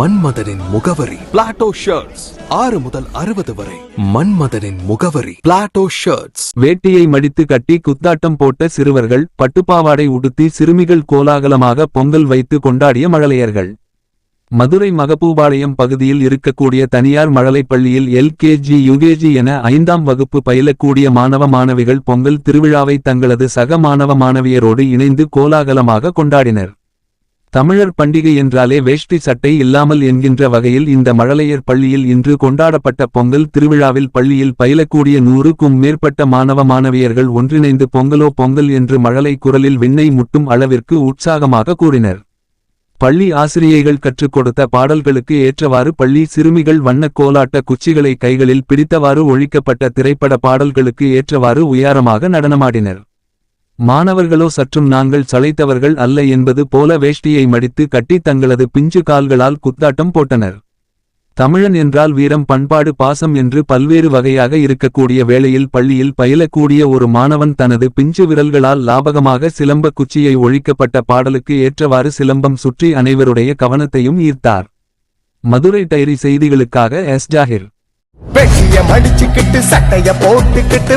மன்மதனின் முகவரி. Plato shirts ஆறு முதல் அறுபது வரை. மன்மதனின் முகவரி. பிளாட்டோ ஷர்ட்ஸ் வேட்டியை மடித்து கட்டி குத்தாட்டம் போட்ட சிறுவர்கள் பட்டுப்பாவாடை உடுத்தி சிறுமிகள் கோலாகலமாக பொங்கல் வைத்து கொண்டாடிய மழலையர்கள். மதுரை மகபூபாளையம் பகுதியில் இருக்கக்கூடிய தனியார் மழலைப் பள்ளியில் எல்கேஜி யுகேஜி என ஐந்தாம் வகுப்பு பயிலக்கூடிய மாணவ மாணவிகள் பொங்கல் திருவிழாவை தங்களது சக மாணவ மாணவியரோடு இணைந்து கோலாகலமாக கொண்டாடினர். தமிழர் பண்டிகை என்றாலே வேஷ்டி சட்டை இல்லாமல் என்கின்ற வகையில் இந்த மழலையர் பள்ளியில் இன்று கொண்டாடப்பட்ட பொங்கல் திருவிழாவில் பள்ளியில் பயிலக்கூடிய நூறுக்கும் மேற்பட்ட மாணவ மாணவியர்கள் ஒன்றிணைந்து பொங்கலோ பொங்கல் என்று மழலை குரலில் விண்ணை முட்டும் அளவிற்கு உற்சாகமாக கூறினர். பள்ளி ஆசிரியைகள் கற்றுக் கொடுத்த பாடல்களுக்கு ஏற்றவாறு பள்ளி சிறுமிகள் வண்ணக் கோலாட்ட குச்சிகளை கைகளில் பிடித்தவாறு ஒழிக்கப்பட்ட திரைப்பட பாடல்களுக்கு ஏற்றவாறு உயரமாக நடனமாடினர். மாணவர்களோ சற்றும் நாங்கள் சளைத்தவர்கள் அல்ல என்பது போல வேஷ்டியை மடித்து கட்டி தங்களது பிஞ்சு கால்களால் குத்தாட்டம் போட்டனர். தமிழன் என்றால் வீரம் பண்பாடு பாசம் என்று பல்வேறு வகையாக இருக்கக்கூடிய வேளையில் பள்ளியில் பயிலக்கூடிய ஒரு மாணவன் தனது பிஞ்சு விரல்களால் லாபகமாக சிலம்ப குச்சியை ஒழிக்கப்பட்ட பாடலுக்கு ஏற்றவாறு சிலம்பம் சுற்றி அனைவருடைய கவனத்தையும் ஈர்த்தார். மதுரை டைரி செய்திகளுக்காக எஸ். ஜாகிர். வெட்டிய மடிச்சுக்கிட்டு சட்டைய போட்டுக்கிட்டு.